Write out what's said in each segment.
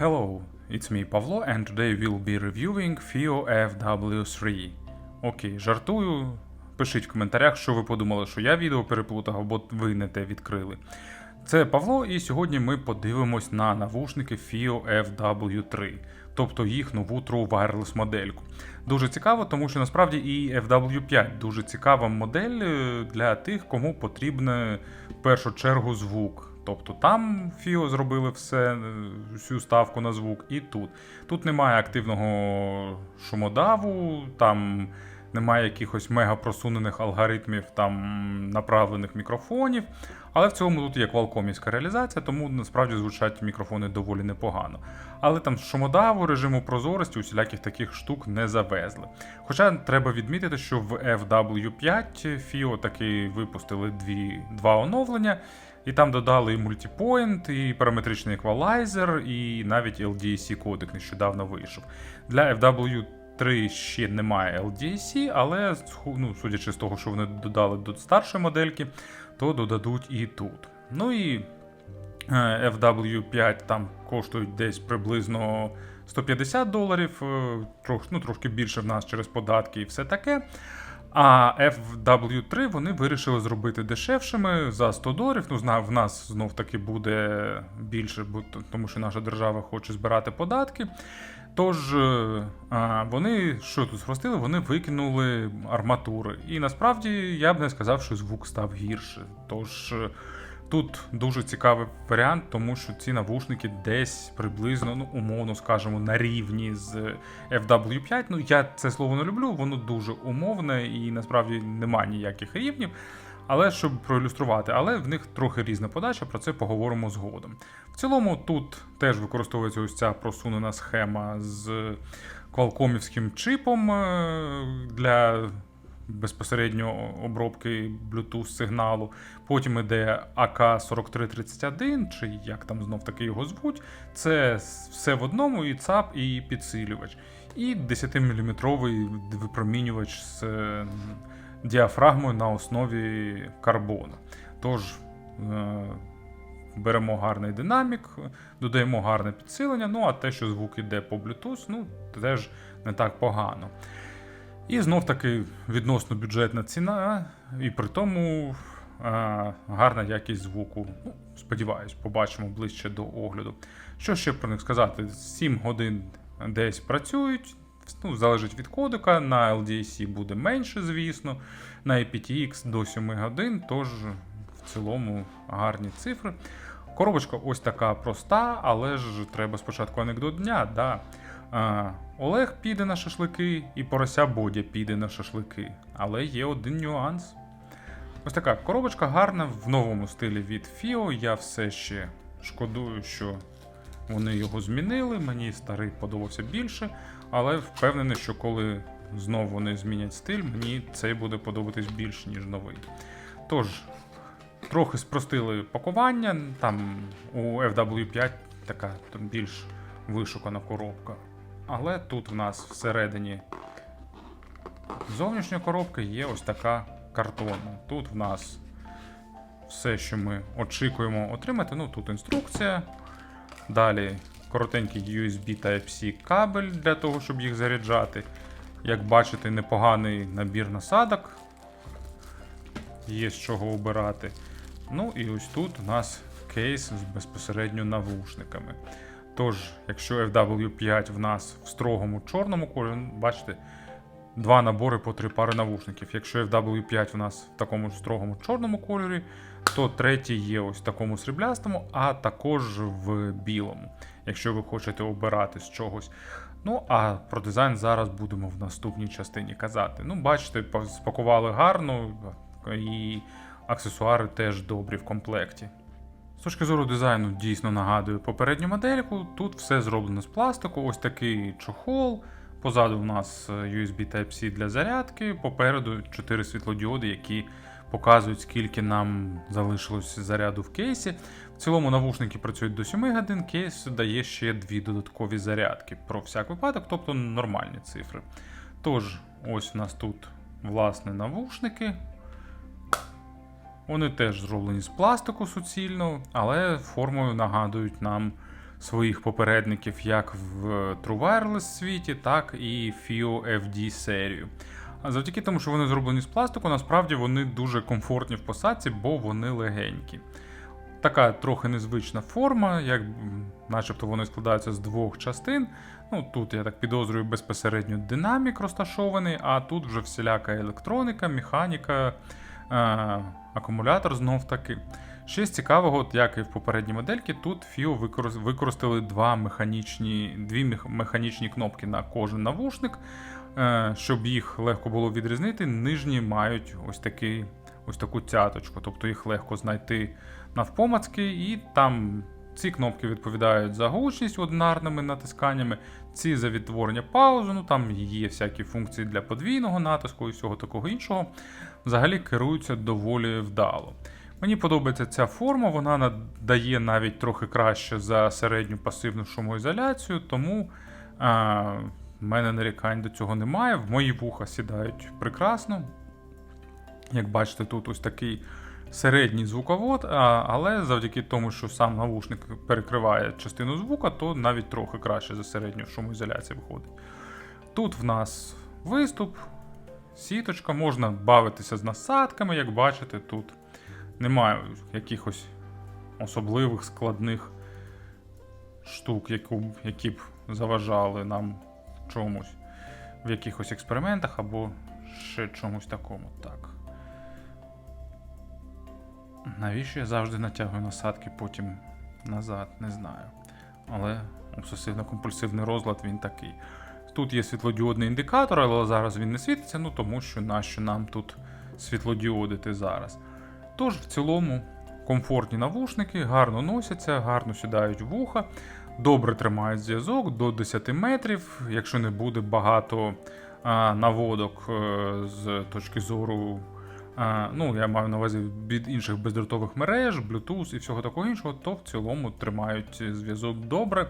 Hello, it's me Pavlo and today we'll be reviewing FIO FW3. Окей, жартую. Пишіть в коментарях, що ви подумали, що я відео переплутав або ви не те відкрили. Це Павло, і сьогодні ми подивимось на навушники FIO FW3, тобто їх нову True Wireless модельку. Дуже цікаво, тому що насправді і FW5 дуже цікава модель е, для тих, кому потрібен в першу чергу звук. Тобто там FIO зробили все, е, всю ставку на звук, і тут. Тут немає активного шумодаву, там немає якихось мега просунених алгоритмів там направлених мікрофонів. Але в цілому тут є квалкомівська реалізація, тому насправді звучать мікрофони доволі непогано. Але там шумодаву, режиму прозорості, усіляких таких штук не завезли. Хоча треба відмітити, що в FW5 FIO таки випустили дві, два оновлення, і там додали і мультіпоінт, і параметричний еквалайзер, і навіть LDAC кодек нещодавно вийшов. Для FW 3 ще немає LDAC, але ну, судячи з того, що вони додали до старшої модельки, то додадуть і тут. Ну і е, FW5 там коштують десь приблизно 150 доларів, е, ну, трошки більше в нас через податки і все таке. А FW3 вони вирішили зробити дешевшими за 100 доларів. Ну, в нас знов таки буде більше, тому що наша держава хоче збирати податки. Тож е, вони що тут спростили? Вони викинули арматури. І насправді я б не сказав, що звук став гірше. Тож е, тут дуже цікавий варіант, тому що ці навушники десь приблизно, ну умовно скажемо, на рівні з FW5. Ну я це слово не люблю, воно дуже умовне і насправді немає ніяких рівнів. Але щоб проілюструвати, але в них трохи різна подача, про це поговоримо згодом. В цілому тут теж використовується ось ця просунена схема з квалкомівським чипом е, для безпосередньо обробки Bluetooth сигналу. Потім іде AK4331, чи як там знов таки його звуть. Це все в одному, і ЦАП, і підсилювач. І 10-мм випромінювач з е, діафрагмою на основі карбону. Тож е, беремо гарний динамік, додаємо гарне підсилення, ну а те, що звук іде по Bluetooth, ну теж не так погано. І знов таки відносно бюджетна ціна, і при тому е, гарна якість звуку. Ну, Сподіваюсь, побачимо ближче до огляду. Що ще про них сказати? 7 годин десь працюють, ну, залежить від кодека. На LDAC буде менше, звісно, на aptX до 7 годин, тож в цілому гарні цифри. Коробочка ось така проста, але ж треба спочатку анекдот дня. Да. А, Олег піде на шашлики, і порося Бодя піде на шашлики. Але є один нюанс. Ось така коробочка гарна в новому стилі від FIO. Я все ще шкодую, що вони його змінили. Мені старий подобався більше, але впевнений, що коли знову вони змінять стиль, мені цей буде подобатись більше, ніж новий. Тож, трохи спростили пакування. Там у FW5 така більш вишукана коробка. Але тут в нас всередині зовнішня коробка є ось така картонна. Тут в нас все, що ми очікуємо отримати. Ну, тут інструкція. Далі коротенький USB Type-C кабель для того, щоб їх заряджати. Як бачите, непоганий набір насадок. Є з чого обирати. Ну і ось тут у нас кейс з безпосередньо навушниками. Тож, якщо FW5 в нас в строгому чорному кольорі, бачите, два набори по три пари навушників. Якщо FW5 в нас в такому ж строгому чорному кольорі, то третій є ось в такому сріблястому, а також в білому, якщо ви хочете обирати з чогось. Ну, а про дизайн зараз будемо в наступній частині казати. Ну, бачите, спакували гарно, і аксесуари теж добрі в комплекті. З точки зору дизайну дійсно нагадує попередню модельку. Тут все зроблено з пластику, ось такий чохол. Позаду в нас е, USB Type-C для зарядки, попереду 4 світлодіоди, які показують, скільки нам залишилось заряду в кейсі. В цілому навушники працюють до 7 годин, кейс дає ще дві додаткові зарядки про всяк випадок, тобто нормальні цифри. Тож, ось у нас тут власне навушники. Вони теж зроблені з пластику суцільно, але формою нагадують нам своїх попередників як в True Wireless світі, так і FIO FD серію. А завдяки тому, що вони зроблені з пластику, насправді вони дуже комфортні в посадці, бо вони легенькі. Така трохи незвична форма, як начебто вони складаються з двох частин. Ну, тут, я так підозрюю, безпосередньо динамік розташований, а тут вже всіляка електроніка, механіка, е, акумулятор знов таки. Ще з цікавого, от як і в попередній модельці, тут FIO використали два механічні, дві механічні кнопки на кожен навушник. Е, Щоб їх легко було відрізнити, нижні мають ось, такий, ось таку цяточку, тобто їх легко знайти навпомацки, і там ці кнопки відповідають за гучність одинарними натисканнями, ці за відтворення паузи, ну там є всякі функції для подвійного натиску і всього такого іншого. Взагалі керуються доволі вдало. Мені подобається ця форма, вона надає навіть трохи краще за середню пасивну шумоізоляцію, тому а, в мене нарікань до цього немає. В мої вуха сідають прекрасно. Як бачите, тут ось такий середній звуковод, але завдяки тому, що сам навушник перекриває частину звука, то навіть трохи краще за середню шумоізоляцію виходить. Тут в нас виступ, сіточка, можна бавитися з насадками, як бачите, тут немає якихось особливих складних штук, які б заважали нам чомусь в якихось експериментах або ще чомусь такому. Так. Навіщо я завжди натягую насадки, потім назад, не знаю. Але обсесивно-компульсивний розлад він такий. Тут є світлодіодний індикатор, але зараз він не світиться, ну тому що нащо нам тут світлодіодити зараз. Тож, в цілому, комфортні навушники, гарно носяться, гарно сідають вуха, добре тримають зв'язок до 10 метрів, якщо не буде багато а, наводок е, з точки зору. Ну, я маю на увазі від інших бездротових мереж, Bluetooth і всього такого іншого, то в цілому тримають зв'язок добре.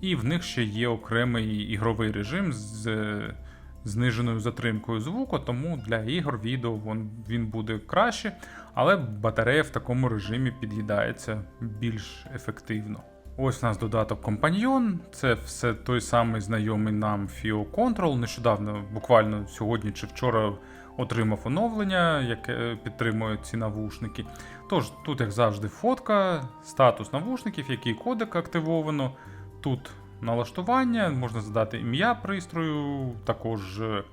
І в них ще є окремий ігровий режим з зниженою затримкою звуку, тому для ігор відео він буде краще, але батарея в такому режимі під'їдається більш ефективно. Ось у нас додаток Компаньйон. Це все той самий знайомий нам FIO Control. Нещодавно, буквально сьогодні чи вчора, отримав оновлення, яке підтримує ці навушники. Тож, тут, як завжди, фотка, статус навушників, який кодек активовано. Тут налаштування, можна задати ім'я пристрою, також е,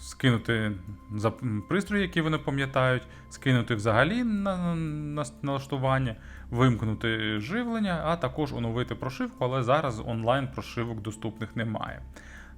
скинути за пристрої, які вони пам'ятають, скинути взагалі на, на налаштування, вимкнути живлення, а також оновити прошивку, але зараз онлайн прошивок доступних немає.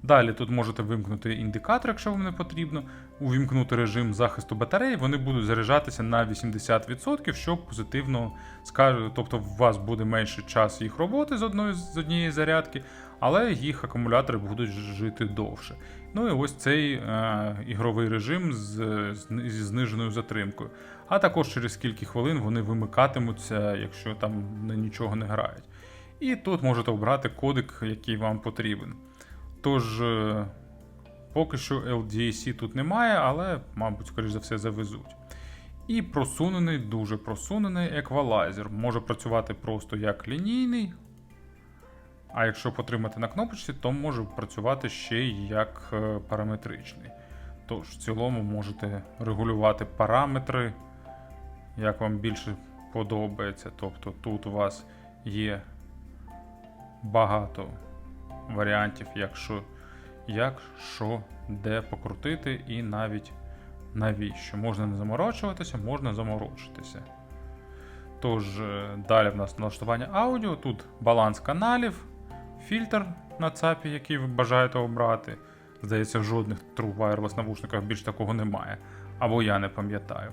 Далі тут можете вимкнути індикатор, якщо вам не потрібно, увімкнути режим захисту батареї, вони будуть заряджатися на 80%, що позитивно скаже, тобто у вас буде менше час їх роботи з одної з однієї зарядки, але їх акумулятори будуть жити довше. Ну і ось цей е, ігровий режим з, з, зі зниженою затримкою. А також через кілька хвилин вони вимикатимуться, якщо там нічого не грають. І тут можете обрати кодек, який вам потрібен. Тож, е, поки що LDAC тут немає, але, мабуть, скоріш за все, завезуть. І просунений, дуже просунений еквалайзер. Може працювати просто як лінійний. А якщо потримати на кнопочці, то може працювати ще й як е, параметричний. Тож, в цілому можете регулювати параметри, як вам більше подобається. Тобто тут у вас є багато варіантів, як що, де покрутити, і навіть навіщо. Можна не заморочуватися, можна заморочитися. Тож, е, далі в нас налаштування аудіо, тут баланс каналів, фільтр на ЦАПі, який ви бажаєте обрати. Здається, в жодних True Wireless навушниках більш такого немає. Або я не пам'ятаю.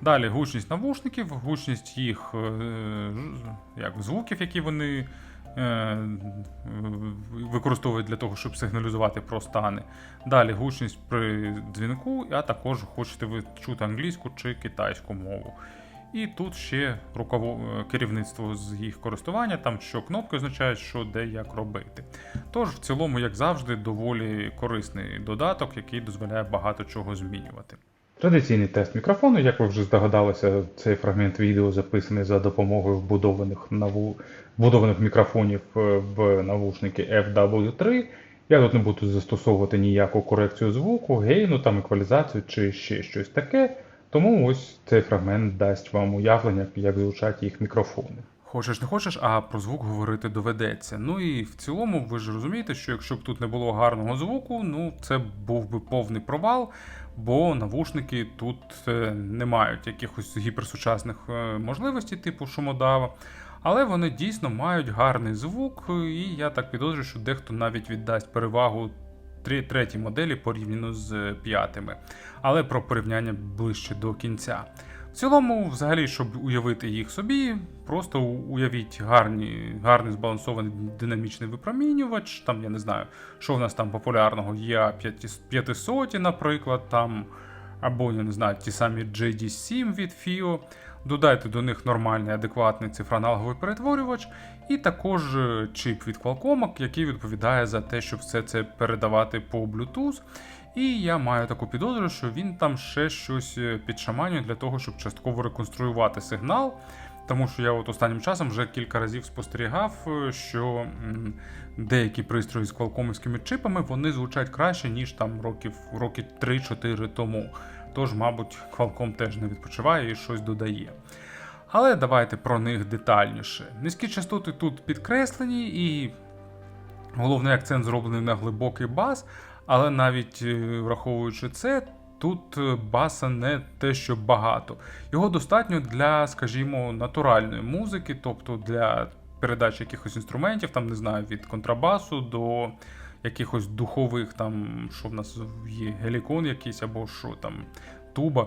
Далі гучність навушників, гучність їх е, як, звуків, які вони використовують для того, щоб сигналізувати про стани. Далі гучність при дзвінку, а також хочете ви чути англійську чи китайську мову. І тут ще руково... керівництво з їх користування, там що кнопки означають, що де як робити. Тож, в цілому, як завжди, доволі корисний додаток, який дозволяє багато чого змінювати. Традиційний тест мікрофону, як ви вже здогадалися, цей фрагмент відео записаний за допомогою вбудованих, наву... вбудованих мікрофонів е, в навушники FW3. Я тут не буду застосовувати ніяку корекцію звуку, гейну, там еквалізацію чи ще щось таке. Тому ось цей фрагмент дасть вам уявлення, як звучать їх мікрофони. Хочеш не хочеш, а про звук говорити доведеться. Ну і в цілому, ви ж розумієте, що якщо б тут не було гарного звуку, ну це був би повний провал, бо навушники тут е, не мають якихось гіперсучасних е, можливостей, типу шумодава. Але вони дійсно мають гарний звук, і я так підозрюю, що дехто навіть віддасть перевагу третій моделі порівняно з п'ятими. Але про порівняння ближче до кінця. В цілому, взагалі, щоб уявити їх собі, просто уявіть гарні, гарний збалансований динамічний випромінювач. Там я не знаю, що в нас там популярного є 500, наприклад, там, або я не знаю, ті самі JD7 від FIO. Додайте до них нормальний адекватний цифроаналоговий перетворювач, і також е, чип від Qualcomm, який відповідає за те, щоб все це передавати по Bluetooth. І я маю таку підозру, що він там ще щось е, підшаманює для того, щоб частково реконструювати сигнал. Тому що я от останнім часом вже кілька разів спостерігав, е, що деякі пристрої з квалкомівськими чипами вони звучать краще, ніж там років роки 3-4 тому. Тож, мабуть, Qualcomm теж не відпочиває і щось додає. Але давайте про них детальніше. Низькі частоти тут підкреслені, і головний акцент зроблений на глибокий бас, але навіть е, враховуючи це, тут е, баса не те, що багато. Його достатньо для, скажімо, натуральної музики, тобто для передачі якихось інструментів, там не знаю, від контрабасу до якихось духових, там, що в нас є, гелікон якийсь, або що там, туба.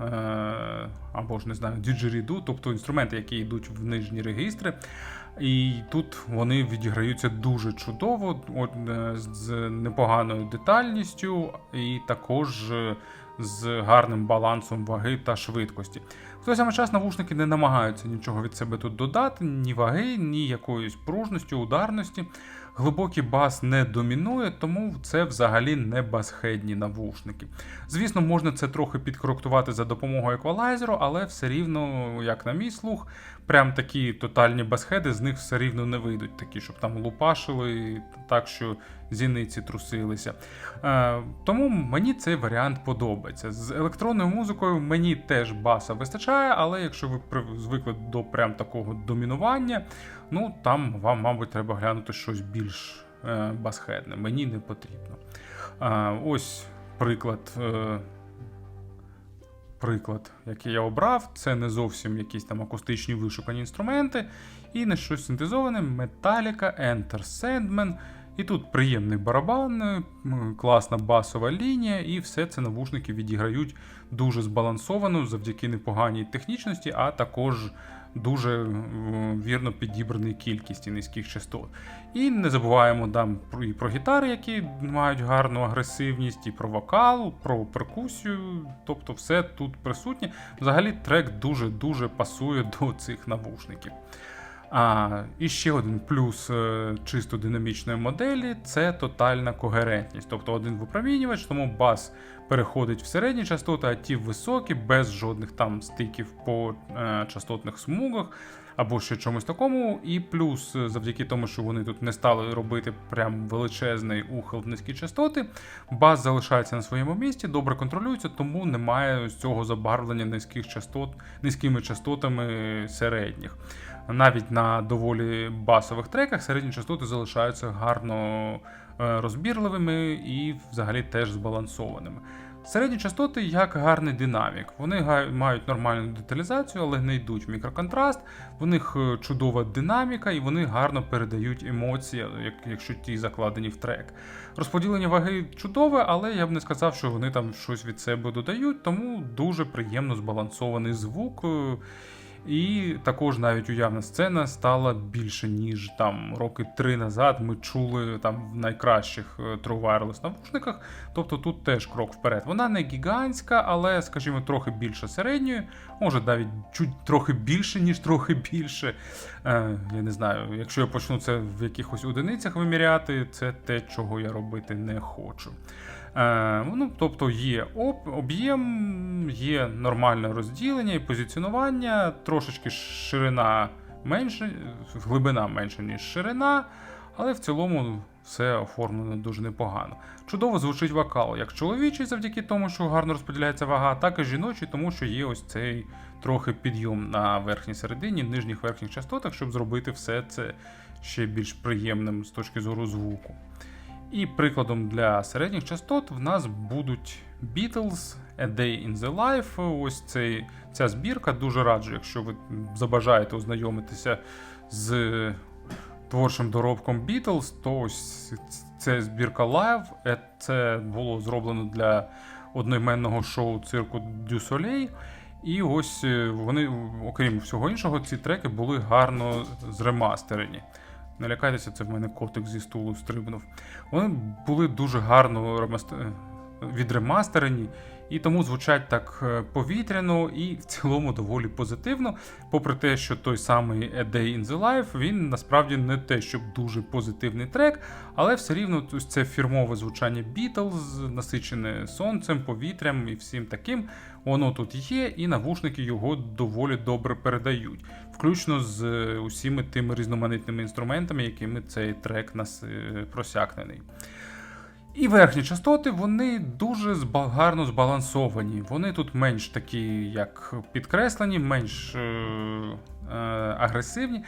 Е, або ж не знаю, діджеріду, тобто інструменти, які йдуть в нижні регістри. І тут вони відіграються дуже чудово, е, з непоганою детальністю, і також е, з гарним балансом ваги та швидкості. В той самий час навушники не намагаються нічого від себе тут додати, ні ваги, ні якоїсь пружності, ударності. Глибокий бас не домінує, тому це взагалі не басхедні навушники. Звісно, можна це трохи підкоректувати за допомогою еквалайзеру, але все рівно, як на мій слух, прям такі тотальні басхеди з них все рівно не вийдуть, такі, щоб там лупашили, так що зіниці трусилися. Е, тому мені цей варіант подобається. З електронною музикою мені теж баса вистачає, але якщо ви звикли до прям такого домінування, ну там вам, мабуть, треба глянути щось більш е, басхедне. Мені не потрібно. Е, ось приклад. Е, Приклад, який я обрав, це не зовсім якісь там акустичні вишукані інструменти, і не щось синтезоване Metallica Enter Sandman. І тут приємний барабан, е, класна басова лінія, і все це навушники відіграють дуже збалансовано завдяки непоганій технічності, а також дуже е, вірно підібраній кількості низьких частот. І не забуваємо там і про гітари, які мають гарну агресивність, і про вокал, про перкусію. Тобто все тут присутнє. Взагалі трек дуже-дуже пасує до цих навушників. А, і ще один плюс е, чисто динамічної моделі це тотальна когерентність. Тобто один випромінювач, тому бас переходить в середні частоти, а ті в високі, без жодних там стиків по е, частотних смугах або ще чомусь такому. І плюс, е, завдяки тому, що вони тут не стали робити прям величезний ухил в низькі частоти, бас залишається на своєму місці, добре контролюється, тому немає ось цього забарвлення низьких частот, низькими частотами середніх. Навіть на доволі басових треках середні частоти залишаються гарно е, розбірливими і взагалі теж збалансованими. Середні частоти як гарний динамік. Вони мають нормальну деталізацію, але не йдуть в мікроконтраст. В них е, чудова динаміка, і вони гарно передають емоції, якщо ті закладені в трек. Розподілення ваги чудове, але я б не сказав, що вони там щось від себе додають, тому дуже приємно збалансований звук. Е, І також навіть уявна сцена стала більше, ніж там роки три назад ми чули там в найкращих е, True Wireless навушниках. Тобто тут теж крок вперед. Вона не гігантська, але, скажімо, трохи більше середньої, може навіть чуть трохи більше, ніж трохи більше. Е, я не знаю, якщо я почну це в якихось одиницях виміряти, це те, чого я робити не хочу. Е, ну, тобто є об'єм, є нормальне розділення і позиціонування, трошечки ширина менше, глибина менша, ніж ширина, але в цілому все оформлено дуже непогано. Чудово звучить вокал, як чоловічий, завдяки тому, що гарно розподіляється вага, так і жіночий, тому що є ось цей трохи підйом на верхній середині, нижніх верхніх частотах, щоб зробити все це ще більш приємним з точки зору звуку. І прикладом для середніх частот в нас будуть Beatles, A Day in the Life. Ось цей, ця збірка. Дуже раджу, якщо ви забажаєте ознайомитися з творчим доробком Beatles, то ось це збірка Live. Е, Це було зроблено для одноіменного шоу цирку Du Soleil. І ось е, вони, окрім всього іншого, ці треки були гарно зремастерені. Не лякайтеся, це в мене котик зі стулу стрибнув. Вони були дуже гарно ремастер- відремастерені, і тому звучать так е, повітряно і в цілому доволі позитивно. Попри те, що той самий A Day in the Life, він насправді не те, щоб дуже позитивний трек, але все рівно ось це фірмове звучання Beatles, насичене сонцем, повітрям і всім таким. Воно тут є, і навушники його доволі добре передають, включно з е, усіми тими різноманітними інструментами, якими цей трек нас е, просякнений. І верхні частоти вони дуже гарно збалансовані. Вони тут менш такі, як підкреслені, менш е, е, агресивні,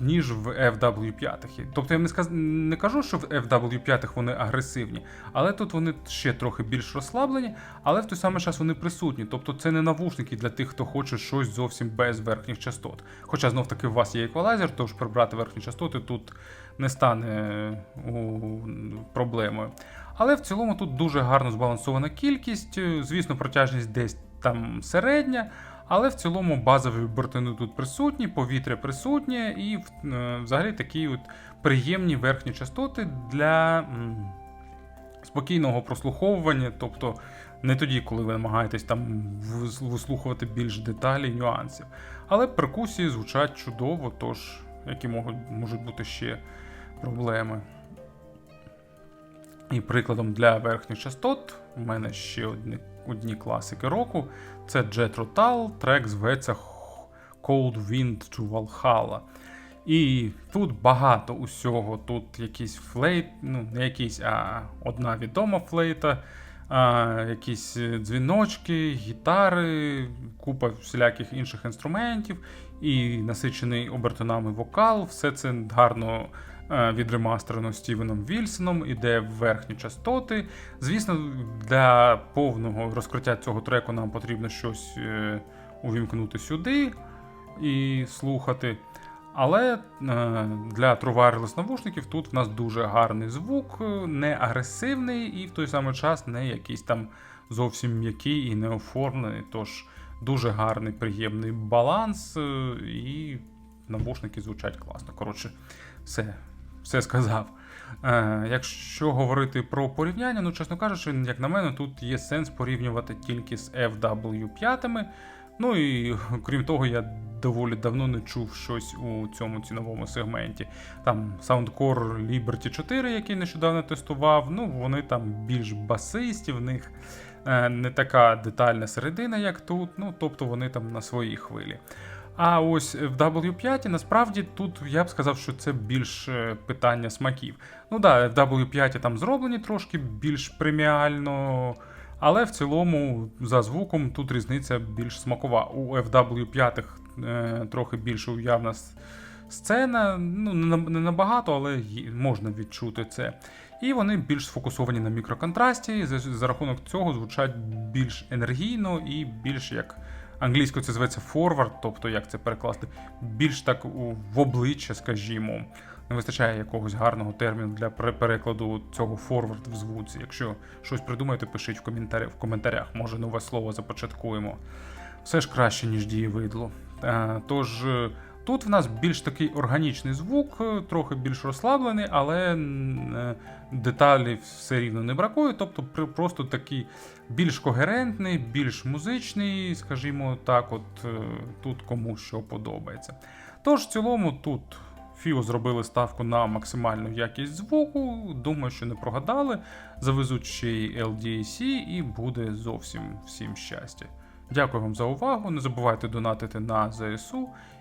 ніж в FW5. Тобто я не, сказ... не кажу, що в FW5 вони агресивні, але тут вони ще трохи більш розслаблені, але в той самий час вони присутні. Тобто це не навушники для тих, хто хоче щось зовсім без верхніх частот. Хоча знов таки у вас є еквалайзер, тож прибрати верхні частоти тут не стане проблемою. Але в цілому тут дуже гарно збалансована кількість. Е, Звісно, протяжність десь там середня, але в цілому базові бортини тут присутні, повітря присутнє, і е, взагалі такі от приємні верхні частоти для спокійного прослуховування. Тобто не тоді, коли ви намагаєтесь там вислухувати більш деталі, нюансів. Але перкусії звучать чудово, тож які можуть, можуть бути ще проблеми. І прикладом для верхніх частот у мене ще одні, одні класики року. Це Jet Rotal, трек зветься Cold Wind to Valhalla. І тут багато усього. Тут якийсь флейт, ну не якийсь, а одна відома флейта, а, якісь е, дзвіночки, гітари, купа всіляких інших інструментів, і насичений обертонами вокал. Все це гарно е, відремастерено Стівеном Вільсоном, іде в верхні частоти. Звісно, для повного розкриття цього треку нам потрібно щось е, увімкнути сюди і слухати. Але е, для True Wireless навушників тут в нас дуже гарний звук, не агресивний і в той самий час не якийсь там зовсім м'який і не оформлений. Тож дуже гарний, приємний баланс, і навушники звучать класно. Коротше, все, все сказав. Е, якщо говорити про порівняння, ну чесно кажучи, як на мене, тут є сенс порівнювати тільки з FW5. Ну і крім того, я доволі давно не чув щось у цьому ціновому сегменті. Там Soundcore Liberty 4, який нещодавно тестував, ну вони там більш басисті, в них е, не така детальна середина, як тут. Ну тобто вони там на своїй хвилі. А ось в W5 насправді тут я б сказав, що це більш е, питання смаків. Ну да, в W5 там зроблені трошки більш преміально. Але в цілому за звуком тут різниця більш смакова. У FW5 е, трохи більш уявна сцена, ну не набагато, але можна відчути це. І вони більш сфокусовані на мікроконтрасті, за рахунок цього звучать більш енергійно і більш як англійською це зветься forward, тобто як це перекласти, більш так в обличчя, скажімо. Не вистачає якогось гарного терміну для пере- перекладу цього forward в звуці. Якщо щось придумаєте, пишіть в коментарях, в коментарях. Може, нове слово започаткуємо. Все ж краще, ніж дієвидло. Е, Тож е, тут в нас більш такий органічний звук, е, трохи більш розслаблений, але е, деталі все рівно не бракує. Тобто просто такий більш когерентний, більш музичний, скажімо так, от е, тут кому що подобається. Тож, в цілому, тут FIO зробили ставку на максимальну якість звуку. Думаю, що не прогадали. Завезуть ще й LDAC і буде зовсім всім щастя. Дякую вам за увагу. Не забувайте донатити на ЗСУ